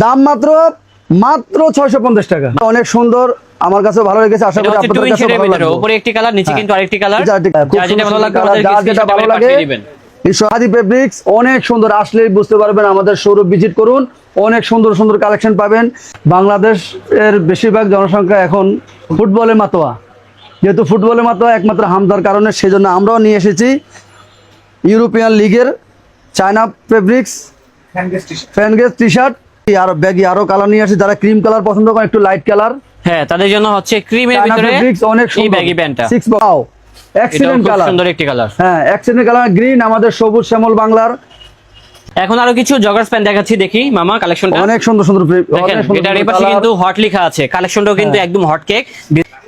দাম মাত্র মাত্র ছয়শো পঞ্চাশ টাকা। অনেক সুন্দর আমার কাছে ভালো লেগেছে আশা করি আপনাদের কাছে ভালো লাগবে। উপরে একটি কালার নিচে হ্যাঁ। কিন্তু আরেকটি কালার যা যেটা- যার যেটা ভালো লাগবে কালার, যার যেটা ভালো লাগে সোহাদি ফেব্রিক্স অনেক সুন্দর আসলেই বুঝতে পারবেন আমাদের শোরুম ভিজিট করুন। অনেক সুন্দর সুন্দর কালেকশন পাবেন। বাংলাদেশের বেশিরভাগ জনসংখ্যা এখন ফুটবলে মাতোয়া। যেহেতু ফুটবলে মাতোয়া একমাত্র হামদার কারণে সেজন্য আমরাও নিয়ে এসেছি ইউরোপিয়ান লিগের চায়না ফেব্রিক্স ফ্যানগেস টি শার্ট আরও ব্যাগি আরও কালার নিয়ে আসি যারা ক্রিম কালার পছন্দ করেন একটু লাইট কালার। হ্যাঁ তাদের জন্য হচ্ছে ক্রিমের ভিতরে অনেক সুন্দর। ব্যাগি প্যান্টটা সিক্স বাও এটা এক্সিলেন্ট কালার সুন্দর একটি কালার হ্যাঁ এক্সিলেন্ট কালার গ্রিন আমাদের সবুজ শ্যামল বাংলার। এখন আরও কিছু জগার্স প্যান্ট দেখাচ্ছি দেখি মামা কালেকশনটা অনেক সুন্দর সুন্দর দেখেন এটার পাশে কিন্তু হট লেখা আছে। কালেকশনটাও কিন্তু হ্যাঁ। একদম হট কেক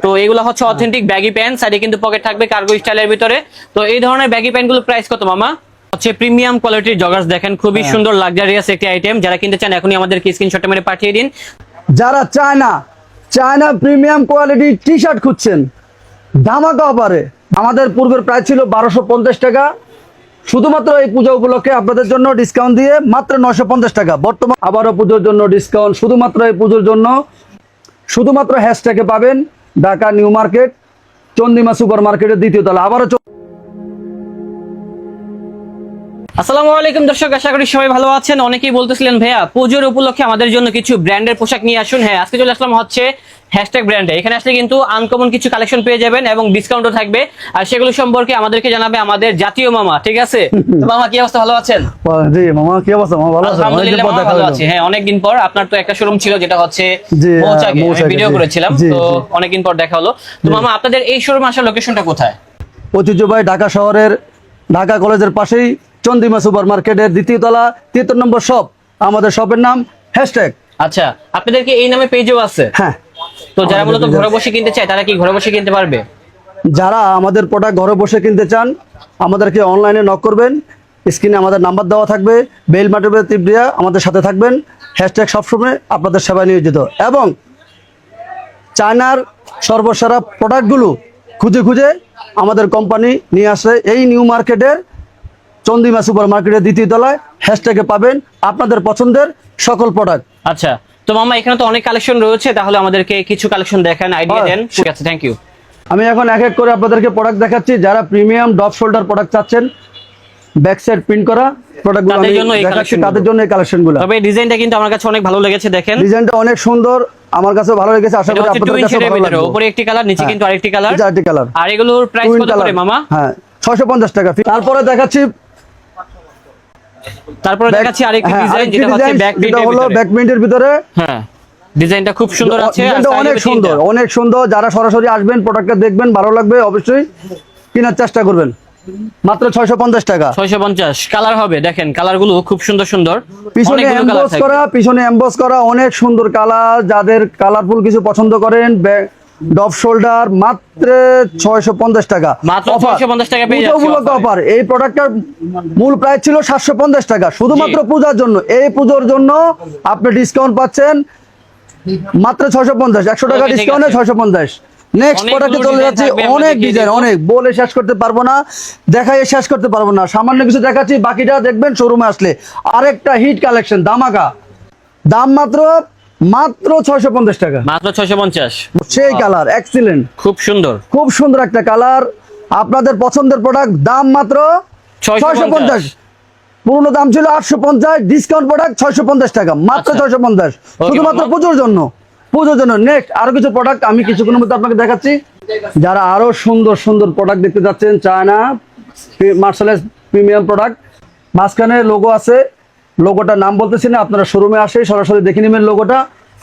তো এগুলো হচ্ছে অথেন্টিক ব্যাগি প্যান্ট সাইডে কিন্তু পকেট থাকবে কার্গো স্টাইলের ভিতরে। তো এই ধরনের ব্যাগি প্যান্টগুলো প্রাইস কত মামা? হচ্ছে প্রিমিয়াম কোয়ালিটির জগার্স দেখেন খুবই হ্যাঁ। সুন্দর লাক্সারিয়াস একটি আইটেম যারা কিনতে চান এখনই আমাদেরকে স্ক্রিনশটে মেরে পাঠিয়ে দিন। যারা China China premium quality T shirt খুঁজছেন ধামাকা অফারে আমাদের পূর্বের প্রাইস ছিল বারোশো পঞ্চাশ টাকা। শুধুমাত্র এই পূজা উপলক্ষে আপনাদের জন্য ডিসকাউন্ট দিয়ে মাত্র নশো পঞ্চাশ টাকা। বর্তমান আবারও পুজোর জন্য ডিসকাউন্ট শুধুমাত্র এই পুজোর জন্য। শুধুমাত্র হ্যাশট্যাগে পাবেন Dhaka New Market Chandima super মার্কেটের দ্বিতীয় তলা। আবারও আসসালামু আলাইকুম দর্শক আশা করি সবাই ভালো আছেন। অনেকেই বলতেছিলেন ভাইয়া পুজোর উপলক্ষে আমাদের জন্য কিছু ব্র্যান্ডের পোশাক নিয়ে আসুন। হ্যাঁ আজকে চলে আসলাম হচ্ছে হ্যাশট্যাগ ব্র্যান্ডে এখানে আসলে কিন্তু আনকমন কিছু কালেকশন পেয়ে যাবেন এবং ডিসকাউন্টও থাকবে। আর সেগুলো সম্পর্কে আমাদেরকে জানাবে আমাদের জাতীয় মামা ঠিক আছে? মামা কি অবস্থা? ভালো আছেন? জি মামা কি অবস্থা? মামা ভালো আছেন? আলহামদুলিল্লাহ মামা ভালো আছি। হ্যাঁ অনেকদিন পর আপনার তো একটা শোরুম ছিল যেটা হচ্ছে মৌচাকে। ভিডিও করেছিলাম তো অনেকদিন পর দেখা হলো। তো মামা আপনাদের এই শোরুম আসার লোকেশনটা কোথায়? ঐতিহ্যবাহী ঢাকা শহরের ঢাকা কলেজের পাশেই চন্দিমা সুপার মার্কেটের দ্বিতীয় তলা তিয়াত্তর নম্বর শপ আমাদের শপের নাম হ্যাশট্যাগ আচ্ছা আপনাদের কি এই নামে পেজও আছে? হ্যাঁ। তো যারা মূলত ঘরে বসে কিনতে চায় তারা কি ঘরে বসে কিনতে পারবে? যারা আমাদের প্রোডাক্ট ঘরে বসে কিনতে চান আমাদেরকে অনলাইনে নক করবেন। স্ক্রিনে আমাদের নাম্বার দেওয়া থাকবে। বেল মাটিবের তীব্রিয়া আমাদের সাথে থাকবেন। হ্যাশট্যাগ সবসময় আপনাদের সেবায় নিয়োজিত। এবং চায়নার সর্বসারা প্রোডাক্টগুলো খুঁজে খুঁজে আমাদের কোম্পানি নিয়ে আসে। এই নিউ মার্কেটের চন্দিমা সুপার মার্কেটের দ্বিতীয় তলায় হ্যাশট্যাগে পাবেন আপনাদের পছন্দের সকল প্রোডাক্ট আচ্ছা তো মামা এখানে তো অনেক কালেকশন রয়েছে তাহলে আমাদেরকে কিছু কালেকশন দেখান আইডিয়া দেন। ঠিক আছে থ্যাংক ইউ আমি এখন এক এক করে আপনাদেরকে প্রোডাক্ট দেখাচ্ছি যারা প্রিমিয়াম ডপ শোল্ডার প্রোডাক্ট চাচ্ছেন ব্যাক সাইড প্রিন্ট করা প্রোডাক্টগুলো তাদের আমি জন্য এই দেখাচ্ছি গুলো। তাদের জন্য এই কালেকশনগুলো তবে ডিজাইনটা কিন্তু আমার কাছে অনেক ভালো লেগেছে দেখেন। ডিজাইনটা অনেক সুন্দর আমার কাছে ভালো লেগেছে আশা করি আপনাদের কাছে ভালো লাগবে। উপরে একটি কালার নিচে হ্যাঁ। কিন্তু আরেকটি কালার চারটি কালার আর এগুলোর প্রাইস কত করে মামা? হ্যাঁ ছয়শো পঞ্চাশ টাকা। তারপরে দেখাচ্ছি তারপরে দেখাচ্ছি আরেকটি হ্যাঁ, ডিজাইন আরেকটি যেটা হচ্ছে ব্যাক যেটা হলো ব্যাক প্রিন্টের ভিতরে। হ্যাঁ ডিজাইনটা খুব সুন্দর আছে ডিজাইনটা size অনেক সুন্দর অনেক সুন্দর। যারা সরাসরি আসবেন প্রোডাক্টটা দেখবেন ভালো লাগবে অবশ্যই কেনার চেষ্টা করবেন। মাত্র ছয়শো পঞ্চাশ টাকা। 650 কালার হবে দেখেন কালারগুলো খুব সুন্দর সুন্দর পিছনে এমবস করা পিছনে এমবস করা অনেক সুন্দর কালার যাদের কালারফুল কিছু পছন্দ করেন ডপ শোল্ডার মাত্র ছয়শো পঞ্চাশ টাকা। মাত্র Offer। 650 টাকা পেয়ে যাচ্ছে উপলক্ষে অফার এই প্রোডাক্টটার মূল প্রাইস ছিল সাতশো পঞ্চাশ টাকা। শুধুমাত্র পূজার জন্য। এই পুজোর জন্য আপনি ডিসকাউন্ট পাচ্ছেন মাত্র ছয়শো পঞ্চাশ। একশো টাকা Okay, ঠিক ডিসকাউন্টে আছে। ছয়শো পঞ্চাশ। নেক্সট প্রোডাক্টে চলে যাচ্ছি। অনেক ডিজাইন অনেক। বলে শেষ করতে পারব না। দেখাই শেষ করতে পারব না। সামান্য কিছু দেখাচ্ছি। বাকিটা দেখবেন শোরুমে আসলে। আরেকটা হিট কালেকশন দামাকা দাম মাত্র মাত্র ছয়শো পঞ্চাশ টাকা। মাত্র 650 সেই কালার এক্সিলেন্ট খুব সুন্দর। খুব সুন্দর একটা কালার। আপনাদের পছন্দের প্রোডাক্ট দাম মাত্র 650 ছয়শো পঞ্চাশ। পুরনো দাম ছিল আটশো পঞ্চাশ ডিসকাউন্ট প্রোডাক্ট ছয়শো পঞ্চাশ টাকা মাত্র আচ্ছা। ছয়শো পঞ্চাশ। শুধুমাত্র পুজোর জন্য। পুজোর জন্য। নেক্সট আরও কিছু প্রোডাক্ট আমি কিছুক্ষণের মধ্যে আপনাকে দেখাচ্ছি। যারা আরও সুন্দর সুন্দর প্রোডাক্ট দেখতে যাচ্ছেন চায়না মার্শালেস প্রিমিয়াম প্রোডাক্ট মাঝখানে লোগো আছে। লোগোটার নাম বলতেছি না আপনারা শোরুমে আসে সরাসরি দেখে নেবেন লোগোটা।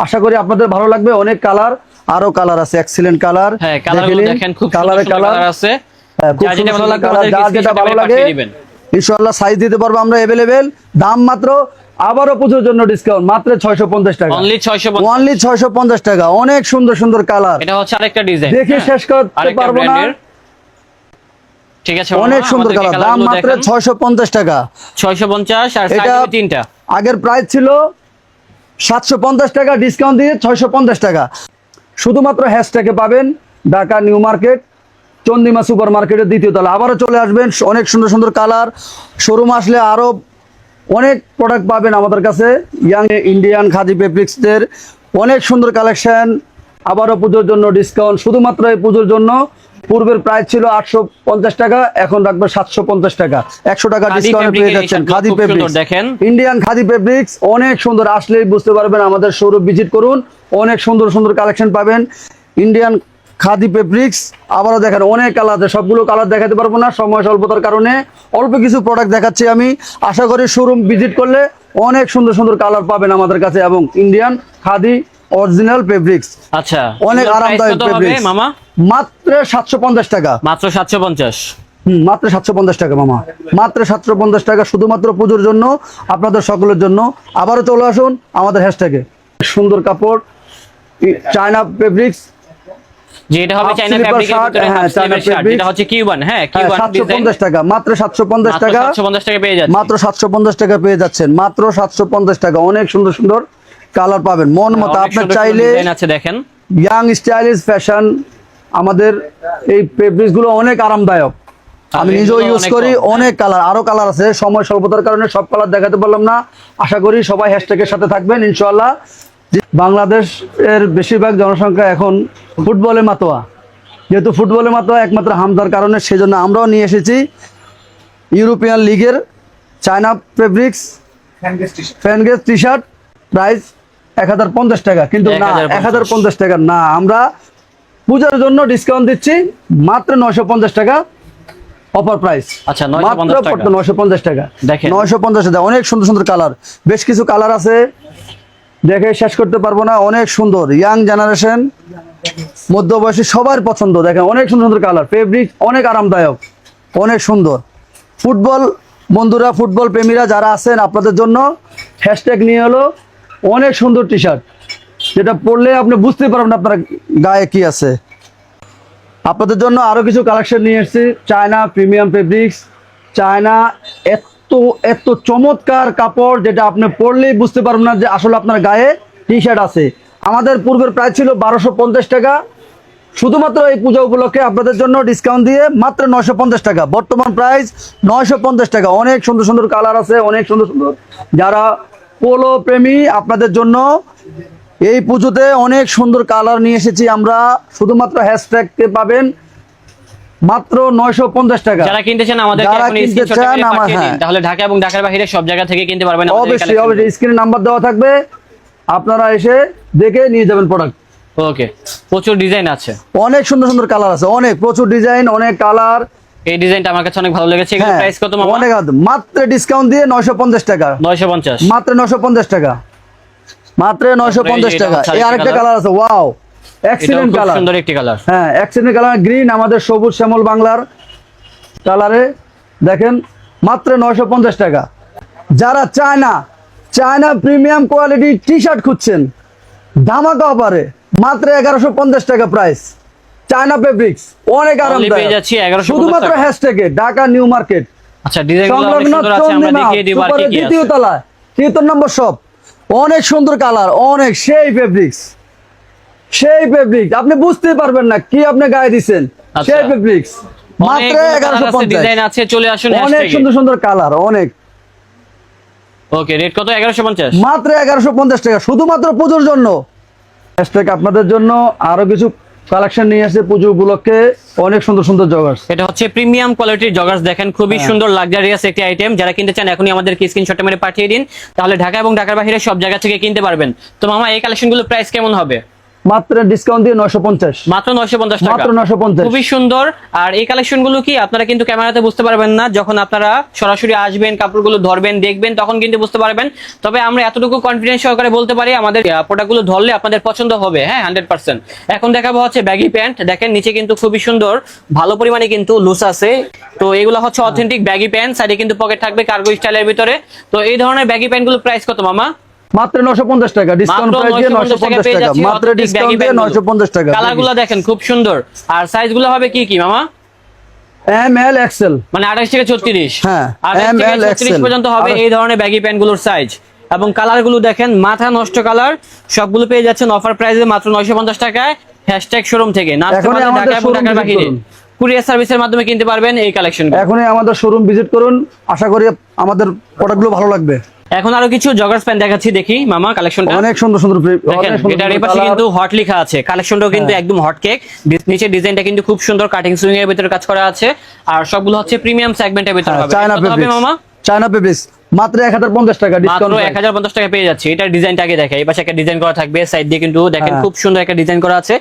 আশা করি আপনাদের ভালো লাগবে অনেক কালার আরও কালার আছে এক্সিলেন্ট কালার। হ্যাঁ কালার কালারে। আছে। হ্যাঁ, যেটা ভালো লাগে সাইজ দিতে পারব আমরা অ্যাভেলেবেল দাম মাত্র আবারও পুজোর জন্য ডিসকাউন্ট মাত্র ছয়শো পঞ্চাশ টাকা। অনলি ছয়শো পঞ্চাশ। টাকা অনেক সুন্দর সুন্দর কালার। এটা হচ্ছে আরেকটা ডিজাইন দেখে শেষ করতে পারব না। ঠিক আছে অনেক সুন্দর কালার দাম মাত্র ছয়শো পঞ্চাশ টাকা। 650 আর সাইজ তিনটা। আগের প্রাইস ছিল সাতশো পঞ্চাশ টাকা ডিসকাউন্ট দিয়ে ছয়শো পঞ্চাশ টাকা। শুধুমাত্র হ্যাশট্যাগে পাবেন Dhaka New Market Chandima super মার্কেটের দ্বিতীয় তলা। আবারও চলে আসবেন অনেক সুন্দর সুন্দর কালার। শোরুম আসলে আরও অনেক প্রোডাক্ট পাবেন আমাদের কাছে। ইয়াং ইন্ডিয়ান খাদি ফেব্রিক্সদের অনেক সুন্দর কালেকশন আবারও পুজোর জন্য ডিসকাউন্ট শুধুমাত্র এই পুজোর জন্য পূর্বের প্রাইস ছিল আটশো পঞ্চাশ টাকা এখন রাখবে সাতশো পঞ্চাশ টাকা। একশো টাকা ডিসকাউন্ট পেয়ে যাচ্ছেন খাদি ফেব্রিক্স দেখেন। ইন্ডিয়ান খাদি ফেব্রিক্স অনেক সুন্দর আসলেই বুঝতে পারবেন আমাদের শোরুম ভিজিট করুন অনেক সুন্দর সুন্দর কালেকশন পাবেন। ইন্ডিয়ান খাদি ফেব্রিক্স আবারও দেখেন অনেক কালার সবগুলো কালার দেখাতে পারব না সময় স্বল্পতার কারণে। অল্প কিছু প্রোডাক্ট দেখাচ্ছি আমি। আশা করি শোরুম ভিজিট করলে অনেক সুন্দর সুন্দর কালার পাবেন আমাদের কাছে এবং ইন্ডিয়ান খাদি অরিজিনাল ফেব্রিক্স আচ্ছা অনেক আরামদায়ক ফেব্রিক্স মামা? মাত্র সাতশো পঞ্চাশ টাকা। মাত্র সাতশো পঞ্চাশ। হুম, মাত্র সাতশো পঞ্চাশ টাকা মামা। মাত্র সাতশো পঞ্চাশ টাকা শুধুমাত্র পুজোর জন্য আপনাদের সকলের জন্য। আবারও চলে আসুন আমাদের হ্যাশট্যাগে। সুন্দর কাপড় চায়না ফেব্রিক্স যে হবে চাইনা ফ্যাব্রিকের ভিতরে হ্যাঁ, হাফ স্লিভের শার্ট যেটা হচ্ছে কিউবান হ্যাঁ কিউবান পঞ্চাশ টাকা মাত্র টাকা। 750 টাকা পেয়ে যাচ্ছে মাত্র সাতশো পঞ্চাশ টাকা পেয়ে যাচ্ছেন। মাত্র সাতশো পঞ্চাশ টাকা অনেক সুন্দর সুন্দর কালার পাবেন। মন মতো অনেক আপনার চাইলে দেখেন। ইয়াং স্টাইলিশ ফ্যাশন আমাদের এই ফেব্রিক্সগুলো অনেক আরামদায়ক। আমি নিজেও ইউজ করি। অনেক কালার আরও কালার আছে। সময় স্বল্পতার কারণে সব কালার দেখাতে পারলাম না। আশা করি সবাই হ্যাশট্যাগের সাথে থাকবেন ইনশাআল্লাহ। যে বাংলাদেশের বেশিরভাগ জনসংখ্যা এখন ফুটবলে মাতোয়া। যেহেতু ফুটবলে মাতোয়া একমাত্র হামদার কারণে সেজন্য আমরাও নিয়ে এসেছি ইউরোপিয়ান লিগের চায়না ফেব্রিক্স ফ্যানগেজ টি শার্ট প্রাইস এক হাজার পঞ্চাশ টাকা। কিন্তু না এক হাজার পঞ্চাশ টাকা না আমরা পূজার জন্য ডিসকাউন্ট দিচ্ছি মাত্র নয়শো পঞ্চাশ টাকা অফার প্রাইস আচ্ছা, মাত্র। নয়শো পঞ্চাশ টাকা। দেখেন। নয়শো পঞ্চাশ টাকা অনেক সুন্দর সুন্দর কালার বেশ কিছু কালার আছে। দেখে শেষ করতে পারব না অনেক সুন্দর। ইয়াং জেনারেশন মধ্যবয়সী সবার পছন্দ। দেখেন অনেক সুন্দর সুন্দর কালার ফেব্রিক অনেক আরামদায়ক অনেক সুন্দর। ফুটবল বন্ধুরা ফুটবল প্রেমীরা যারা আছেন আপনাদের জন্য হ্যাশট্যাগ নিয়ে হলো অনেক সুন্দর টি শার্ট যেটা পড়লে আপনি বুঝতে পারবেন আপনার গায়ে কি আছে। আপনাদের জন্য আরও কিছু কালেকশন নিয়ে এসেছি। চায়না প্রিমিয়াম ফেব্রিক্স চায়না এত এত চমৎকার কাপড় যেটা আপনি পরলেই বুঝতে পারবেন না যে আসলে আপনার গায়ে টি শার্ট আছে। আমাদের পূর্বের প্রাইস ছিল বারোশো টাকা। শুধুমাত্র এই পূজা উপলক্ষে আপনাদের জন্য ডিসকাউন্ট দিয়ে মাত্র নয়শো পঞ্চাশ টাকা। বর্তমান প্রাইস নয়শো পঞ্চাশ টাকা। অনেক সুন্দর সুন্দর কালার আছে, অনেক সুন্দর সুন্দর। যারা পোলো প্রেমী, আপনাদের জন্য এই পুজোতে অনেক সুন্দর কালার নিয়ে এসেছি আমরা। শুধুমাত্র হ্যাশট্যাগকে পাবেন মাত্র নয়শো পঞ্চাশ টাকা। যারা কিনতে চান আমাদের যারা কিনতে চান, হ্যাঁ। তাহলে ঢাকা এবং ঢাকার বাইরে সব জায়গা থেকে কিনতে পারবেন অবশ্যই অবশ্যই স্ক্রিনে নাম্বার দেওয়া থাকবে। আপনারা এসে দেখে নিয়ে যাবেন প্রোডাক্ট ওকে প্রচুর ডিজাইন আছে। অনেক সুন্দর সুন্দর কালার আছে অনেক প্রচুর ডিজাইন অনেক কালার এই ডিজাইনটা আমার কাছে অনেক ভালো লেগেছে। হ্যাঁ প্রাইস কত মামা? অনেক মাত্র ডিসকাউন্ট দিয়ে নয়শো পঞ্চাশ টাকা। 950 মাত্র নয়শো পঞ্চাশ টাকা। মাত্র নয়শো পঞ্চাশ এটা টাকা। এই আরেকটা কালার আছে। ওয়াও এক্সিলেন্ট কালার সুন্দর একটি কালার হ্যাঁ অ্যাক্সিডেন্ট কালার গ্রিন আমাদের সবুজ শ্যামল বাংলার কালারে দেখেন মাত্র নয়শো পঞ্চাশ টাকা। যারা China China premium quality T shirt খুঁজছেন ধামাকা অফারে মাত্র এগারোশো পঞ্চাশ টাকা প্রাইস চায়না ফেব্রিক্স অনেক আরামদায়ক। শুধুমাত্র। হ্যাশট্যাগে ঢাকা নিউ মার্কেট। আচ্ছা ডিজাইনগুলো অনেক সুন্দর আছে আমরা দেখিয়ে দিব আর কি সুপারের কি দ্বিতীয় তলায়। তৃতীয় নম্বর শপ অনেক সুন্দর কালার অনেক সেই ফেব্রিক্স সেই ফেব্রিক্স আপনি বুঝতে পারবেন না কি আপনি গায়ে দিচ্ছেন আচ্ছা। সেই ফেব্রিক্স মাত্র এগারোশো ডিজাইন আছে চলে আসুন অনেক সুন্দর সুন্দর কালার অনেক। ওকে রেট কত? 1150 মাত্র এগারোশো পঞ্চাশ টাকা শুধুমাত্র পুজোর জন্য। হ্যাশট্যাগ আপনাদের জন্য আরও কিছু কালেকশন নিয়ে আসে পুজো উপলক্ষে অনেক সুন্দর সুন্দর জগার্স এটা হচ্ছে প্রিমিয়াম কোয়ালিটির জগার্স দেখেন খুবই হ্যাঁ। সুন্দর লাক্সারিয়াস একটি আইটেম যারা কিনতে চান এখনই আমাদের স্ক্রিনশটে মেরে পাঠিয়ে দিন। তাহলে ঢাকা এবং ঢাকার বাইরে সব জায়গা থেকে কিনতে পারবেন। তো মামা এই কালেকশনগুলো প্রাইস কেমন হবে? মাত্র ডিসকাউন্ট দিয়ে নয়শো পঞ্চাশ। মাত্র 950 টাকা। মাত্র 950 খুবই সুন্দর। আর এই কালেকশনগুলো কি আপনারা কিন্তু ক্যামেরাতে বুঝতে পারবেন না। যখন আপনারা সরাসরি আসবেন কাপড়গুলো ধরবেন দেখবেন তখন কিন্তু বুঝতে পারবেন। তবে আমরা এতটুকু কনফিডেন্স সহকারে বলতে পারি আমাদের প্রোডাক্টগুলো ধরলে আপনাদের পছন্দ হবে। হ্যাঁ হান্ড্রেড পার্সেন্ট এখন দেখাবো হচ্ছে ব্যাগি প্যান্ট দেখেন নিচে কিন্তু খুবই সুন্দর। ভালো পরিমাণে কিন্তু লুজ আছে। তো এগুলো হচ্ছে অথেন্টিক ব্যাগি প্যান্ট সাইডে কিন্তু পকেট থাকবে কার্গো স্টাইলের ভিতরে। তো এই ধরনের ব্যাগি প্যান্টগুলো প্রাইস কত মামা? মাত্র নশো পঞ্চাশ টাকা ডিসকাউন্ট প্রাইস দিয়ে 950 টাকা মাত্র ডিসকাউন্ট দিয়ে pant নশো পঞ্চাশ টাকা কালারগুলো দেখেন খুব সুন্দর। আর সাইজগুলো হবে কি কি মামা? এম এল এক্সেল মানে আঠাশ থেকে ছত্রিশ। হ্যাঁ, আঠাশ M, থেকে L, পর্যন্ত হবে এই ধরনের ব্যাগি প্যান্টগুলোর সাইজ এবং কালারগুলো দেখেন মাথা নষ্ট কালার সবগুলো পেয়ে যাচ্ছেন অফার প্রাইসে মাত্র নয়শো পঞ্চাশ টাকায়। হ্যাশট্যাগ শোরুম থেকে। না ঢাকা বাহিরে। কুরিয়ার সার্ভিসের মাধ্যমে কিনতে পারবেন এই কালেকশন এখনই আমাদের শোরুম ভিজিট করুন। আশা করি আমাদের প্রোডাক্টগুলো ভালো লাগবে। এখন আরও কিছু জগার্স প্যান্ট দেখাচ্ছি দেখি মামা কালেকশনটা অনেক সুন্দর সুন্দর দেখেন এটার পাশে কিন্তু হট লেখা আছে। কালেকশনটাও কিন্তু একদম হট কেক নিচে ডিজাইনটা কিন্তু খুব সুন্দর কাটিং সুইং এর ভিতরে কাজ করা আছে। আর সবগুলো হচ্ছে প্রিমিয়াম সেগমেন্টের ভিতরে হবে চায়না হবে মামা? চায়না পেপিস মাত্র এক হাজার পঞ্চাশ টাকা মাত্র ডিসকাউন্ট হাজার পঞ্চাশ টাকা পেয়ে যাচ্ছে। এটার ডিজাইনটা আগে দেখে এই পাশে একটা ডিজাইন করা থাকবে সাইড দিয়ে কিন্তু দেখেন হ্যাঁ। খুব সুন্দর একটা ডিজাইন করা আছে।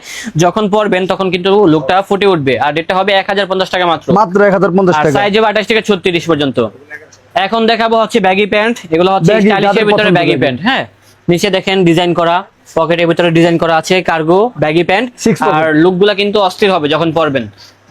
যখন পরবেন তখন কিন্তু লুকটা ফুটে উঠবে। আর এটা হবে এক হাজার পঞ্চাশ টাকা মাত্র। মাত্র এক হাজার পঞ্চাশ আর টাকা। সাইজ হবে আঠাশ থেকে ছত্রিশ পর্যন্ত। এখন দেখাবো হচ্ছে ব্যাগি প্যান্ট এগুলো হচ্ছে স্টাইলিশের ভিতরে ব্যাগি প্যান্ট হ্যাঁ? নিচে দেখেন ডিজাইন করা পকেটের ভিতরে ডিজাইন করা আছে কার্গো ব্যাগি প্যান্ট আর লুকগুলা কিন্তু অস্থির হবে যখন পরবেন।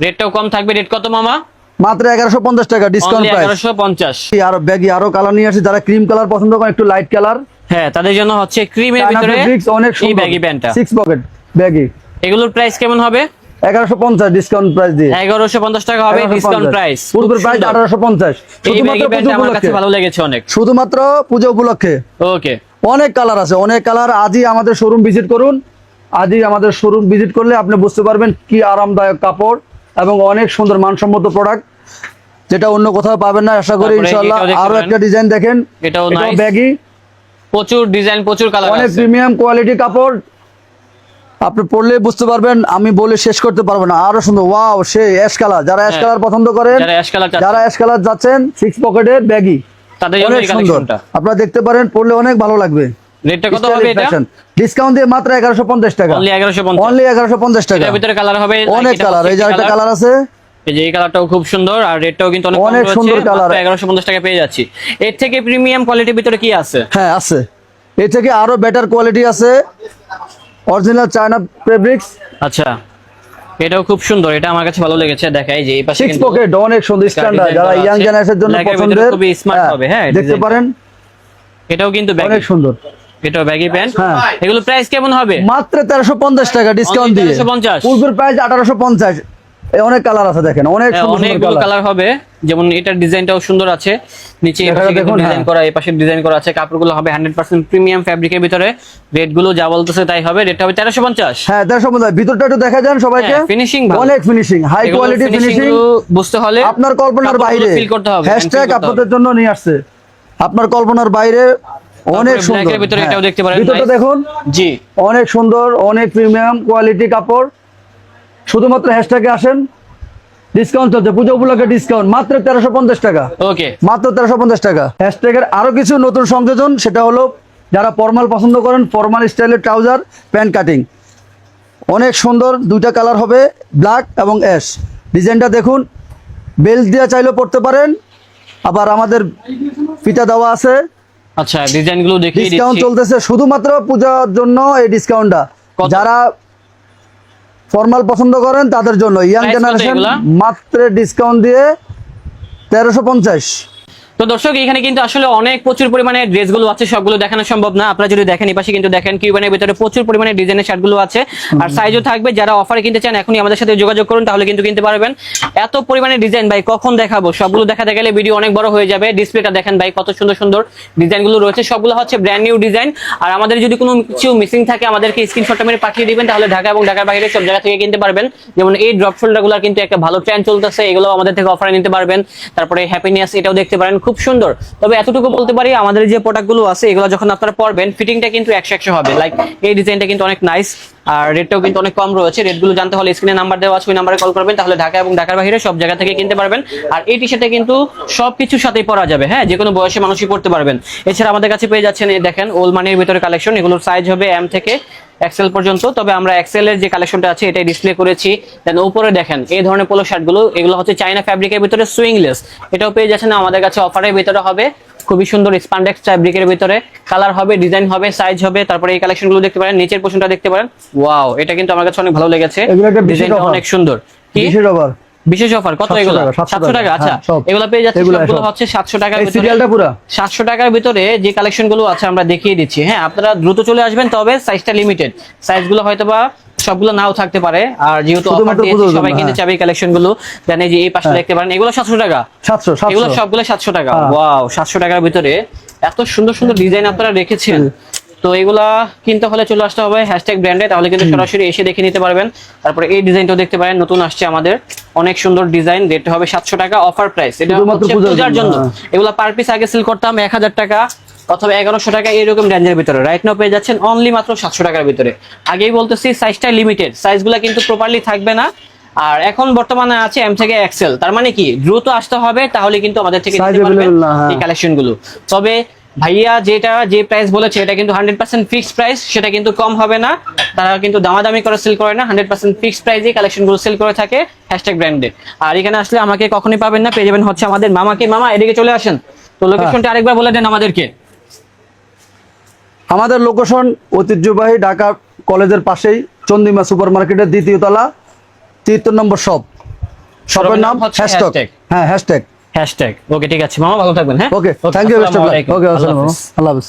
রেটটাও কম থাকবে রেট কত মামা? মাত্র এগারোশো পঞ্চাশ টাকা ডিসকাউন্ট প্রাইস এগারোশো পঞ্চাশ। আরও ব্যাগি আরও কালার নিয়ে আসি যারা ক্রিম কালার পছন্দ করে একটু লাইট কালার হ্যাঁ তাদের জন্য হচ্ছে ক্রিমের ভিতরে অনেক এই ব্যাগি প্যান্টটা সিক্স পকেট ব্যাগি এগুলোর প্রাইস কেমন হবে? এগারোশো পঞ্চাশ ডিসকাউন্ট প্রাইস দিয়ে। এগারোশো পঞ্চাশ টাকা হবে ডিসকাউন্ট প্রাইস পূর্বের প্রাইস আঠারোশো পঞ্চাশ। এই ব্যাগি শুধুমাত্র প্যান্ট পুজো উপলক্ষে। ভালো লেগেছে অনেক। শুধুমাত্র পুজো উপলক্ষে। ওকে। অনেক কালার আছে অনেক কালার আজই আমাদের শোরুম ভিজিট করুন। আজই আমাদের শোরুম ভিজিট করলে আপনি বুঝতে পারবেন কি আরামদায়ক কাপড় এবং অনেক সুন্দর মানসম্মত প্রোডাক্ট যেটা অন্য কোথাও পাবেন না আশা করি এটাও আরও একটা ডিজাইন দেখেন। এটাও। ব্যাগি প্রচুর ডিজাইন প্রচুর কালার অনেক প্রিমিয়াম কোয়ালিটি কাপড়। আপনি পড়লে বুঝতে পারবেন আমি বলে শেষ করতে পারব না। আরও সুন্দর ওয়াও সে অ্যাশ কালার যারা অ্যাশ হ্যাঁ। কালার পছন্দ করেন যারা অ্যাশ কালার কালার যাচ্ছেন সিক্স পকেটের ব্যাগি অনেক সুন্দর। আপনারা দেখতে পারেন পড়লে অনেক ভালো লাগবে। রেটটা কত হবে এটা? ডিসকাউন্ট দিয়ে মাত্র এগারোশো পঞ্চাশ টাকা। অনলি এগারোশো পঞ্চাশ। অনলি এগারোশো পঞ্চাশ টাকা। এটার ভিতরে কালার হবে অনেক কালার এই যে একটা কালার আছে। এই যে এই কালারটাও খুব সুন্দর আর রেটটাও কিন্তু অনেক অনেক সুন্দর। এগারোশো পঞ্চাশ টাকা পেয়ে যাচ্ছি। এর থেকে প্রিমিয়াম কোয়ালিটির ভিতরে কি আছে? হ্যাঁ আছে। এর থেকে আরও বেটার কোয়ালিটি আছে। অরিজিনাল চায়না ফেব্রিক্স আচ্ছা এটাও খুব সুন্দর এটা আমার কাছে ভালো লেগেছে দেখাই যে এই পাশে সিক্স পকেট অনেক সুন্দর স্ট্যান্ডার্ড যারা ইয়াং জেনারেশনের জন্য পছন্দের খুবই স্মার্ট হবে, হ্যাঁ, দেখতে পারেন। এটাও কিন্তু অনেক সুন্দর। এটাও ব্যাগি প্যান্ট হ্যাঁ। এগুলো প্রাইস কেমন হবে? মাত্র তেরোশো পঞ্চাশ টাকা ডিসকাউন্ট দিয়ে। 1350 পূর্বের প্রাইস আঠারোশো পঞ্চাশ। অনেক কালার আছে দেখেন অনেক হ্যাঁ, অনেকগুলো কালার। হবে। যেমন এটার ডিজাইনটাও সুন্দর আছে। নিচে ডিজাইন হ্যাঁ। করা এই পাশে ডিজাইন করা আছে। কাপড়গুলো হবে হান্ড্রেড পার্সেন্ট প্রিমিয়াম ফ্যাব্রিকের ভিতরে। রেটগুলো যা বলতেছে তাই হবে। রেটটা হবে তেরোশো পঞ্চাশ। হ্যাঁ তেরোশো পঞ্চাশ। ভিতরটা একটু দেখা যান সবাইকে। হ্যাঁ, finishing ভালো। অনেক ফিনিশিং হাই কোয়ালিটি ফিনিশিং বুঝতে হলে আপনার কল্পনার বাইরে। ফিল করতে হবে হ্যাশট্যাগ আপনাদের জন্য নিয়ে আসছে। আপনার কল্পনার বাইরে অনেক সুন্দর। ভিতরে হ্যাঁ। এটাও দেখতে পারেন, ভিতরটা দেখুন। জি। অনেক সুন্দর অনেক প্রিমিয়াম কোয়ালিটি কাপড়। শুধুমাত্র হ্যাশট্যাগে আসেন ডিসকাউন্ট চলছে। পুজো উপলক্ষে ডিসকাউন্ট মাত্র তেরোশো পঞ্চাশ টাকা। ওকে মাত্র তেরোশো পঞ্চাশ টাকা। হ্যাশট্যাগের আরও কিছু নতুন সংযোজন সেটা হলো যারা ফর্মাল পছন্দ করেন ফর্মাল স্টাইলের ট্রাউজার প্যান্ট কাটিং অনেক সুন্দর দুইটা কালার হবে ব্ল্যাক এবং অ্যাশ ডিজাইনটা দেখুন বেল্ট দিয়ে চাইলেও পড়তে পারেন। আবার আমাদের ফিতা দেওয়া আছে। আচ্ছা ডিজাইনগুলো দেখিয়ে ডিসকাউন্ট চলতেছে শুধুমাত্র পূজার জন্য এই ডিসকাউন্টটা যারা ফর্মাল পছন্দ করেন তাদের জন্য। ইয়াং জেনারেশন মাত্র ডিসকাউন্ট দিয়ে তেরোশো পঞ্চাশ। তো দর্শক, এখানে কিন্তু আসলে অনেক প্রচুর পরিমাণে ড্রেসগুলো আছে, সবগুলো দেখানো সম্ভব না। আপনারা যদি দেখেন এই পাশে কিন্তু দেখেন কিউবানের ভিতরে প্রচুর পরিমাণে ডিজাইনের শার্টগুলো আছে। আর সাইজও থাকবে। যারা অফারে কিনতে চান, এখনই আমাদের সাথে যোগাযোগ করুন, তাহলে কিন্তু কিনতে পারবেন। এত পরিমাণে ডিজাইন ভাই, কখন দেখাবো? সবগুলো দেখাতে গেলে ভিডিও অনেক বড় হয়ে যাবে। ডিসপ্লেটা দেখেন, ভাই, কত সুন্দর সুন্দর ডিজাইনগুলো রয়েছে। সবগুলো হচ্ছে ব্র্যান্ড নিউ ডিজাইন আর আমাদের যদি কোনো কিছু মিসিং থাকে, আমাদেরকে স্ক্রিনশটটা মেরে পাঠিয়ে দিবেন, তাহলে ঢাকা এবং ঢাকার বাইরে সব জায়গা থেকে কিনতে পারবেন। যেমন এই ড্রপ শোল্ডারগুলো কিন্তু একটা ভালো ট্রেন্ড চলতেছে এগুলো আমাদের থেকে অফারে নিতে পারবেন। তারপরে হ্যাপিনেস এটাও দেখতে পারেন। খুব সুন্দর। তবে এতটুকু বলতে পারি, আমাদের যে প্রোডাক্টগুলো আছে, এগুলো যখন আপনারা পরবেন ফিটিংটা কিন্তু একশো একশো হবে। লাইক এই ডিজাইনটা কিন্তু অনেক নাইস আর রেটটাও কিন্তু অনেক কম রয়েছে। রেটগুলো জানতে হলে স্ক্রিনে নাম্বার দেওয়া আছে, ওই নাম্বারে কল করবেন, তাহলে ঢাকা এবং ঢাকার বাইরে সব জায়গা থেকে কিনতে পারবেন। আর এই টি শার্টে কিন্তু সবকিছুর সাথেই পরা যাবে হ্যাঁ? যে কোনো বয়সে মানুষই পড়তে পারবেন। এছাড়া আমাদের কাছে পেয়ে যাচ্ছেন, এই দেখেন ওল মানির ভিতরে কালেকশন এগুলোর সাইজ হবে এম থেকে এক্সেল পর্যন্ত। তবে আমরা এক্সেল এর যে কালেকশনটা আছে, এটাই ডিসপ্লে করেছি। দেন উপরে দেখেন, এই ধরনের পোলো শার্টগুলো এগুলো হচ্ছে চাইনা ফ্যাব্রিকের ভিতরে সুইংলেস এটাও পেয়ে যাচ্ছেন আমাদের কাছে অফারের ভিতরে হবে। খুবই সুন্দর স্পান্ডেক্স ফ্যাব্রিকের ভিতরে। কালার হবে ডিজাইন হবে সাইজ হবে তারপরে এই কালেকশনগুলো দেখতে পারেন নিচের পোর্শনটা দেখতে পারেন। ওয়াও এটা কিন্তু আমার কাছে অনেক ভালো লেগেছে। ডিজাইনটা অনেক সুন্দর। কি? বিশেষ অফার কত এগুলো? 700 সাতশো টাকা। আচ্ছা হ্যাঁ, এগুলো পেয়ে যাচ্ছে সবগুলো হচ্ছে টাকার ভিতরে। সিরিয়ালটা পুরা। সাতশো টাকার ভিতরে যে কালেকশনগুলো আছে আমরা দেখিয়ে দিচ্ছি। হ্যাঁ আপনারা দ্রুত চলে আসবেন তবে সাইজটা লিমিটেড সাইজগুলো হয়তো বা সবগুলো নাও থাকতে পারে। আর যেহেতু সবাই জন্য, কিনতে হ্যাঁ। চাবে এই কালেকশনগুলো জানে যে এই পাশে হ্যাঁ। দেখতে পারেন। এগুলো সাতশো টাকা। সাতশো এগুলো সবগুলো সাতশো টাকা। হ্যাঁ। ওয়াও সাতশো টাকার ভিতরে এত সুন্দর সুন্দর ডিজাইন আপনারা রেখেছেন। তো এগুলা কিনতে হলে চলে আসতে হবে হ্যাশট্যাগ ব্র্যান্ডে তাহলে কিন্তু সরাসরি এসে দেখে নিতে পারবেন। তারপরে এই ডিজাইনটাও দেখতে পারেন নতুন আসছে আমাদের। অনেক সুন্দর ডিজাইন রেট হবে সাতশো টাকা অফার প্রাইস এটা হচ্ছে পূজার জন্য, হ্যাঁ। এগুলা পার পিস আগে সেল করতাম এক হাজার টাকা। অথবা এগারোশো টাকা এরকম রেঞ্জের ভিতরে। রাইট নাও পেয়ে যাচ্ছেন অনলি মাত্র সাতশো টাকার ভিতরে। আগেই বলতেছি সাইজটা লিমিটেড সাইজগুলো কিন্তু প্রপারলি থাকবে না। আর এখন বর্তমানে আছে এম থেকে এক্সেল তার মানে কি দ্রুত আসতে হবে তাহলে কিন্তু আমাদের থেকে নিতে পারবেন available না, হ্যাঁ। এই কালেকশনগুলো তবে ভাইয়া যেটা যে প্রাইস বলেছে এটা কিন্তু হান্ড্রেড পার্সেন্ট ফিক্সড প্রাইস সেটা কিন্তু কম হবে না। তারা কিন্তু দামাদামি করে সেল করে না হান্ড্রেড পার্সেন্ট ফিক্সড প্রাইসে কালেকশনগুলো সেল করে থাকে হ্যাশট্যাগ ব্র্যান্ডে আর এখানে আসলে আমাকে কখনই পাবেন না পেয়ে যাবেন হচ্ছে আমাদের মামাকে। মামা এদিকে চলে আসেন। তো লোকেশনটা আরেকবার বলে দেন আমাদেরকে। আমাদের লোকেশন ঐতিহ্যবাহী ঢাকা কলেজের পাশেই চন্দিমা সুপার মার্কেটের দ্বিতীয় তলা তিয়াত্তর নম্বর শপ শপের নাম হ্যাশট্যাগ হ্যাঁ হ্যাশট্যাগ হ্যাশট্যাগ ওকে ঠিক আছে। মামা ভালো থাকবেন হ্যাঁ? Okay thank you. ওকে আল্লাহ হাফেজ।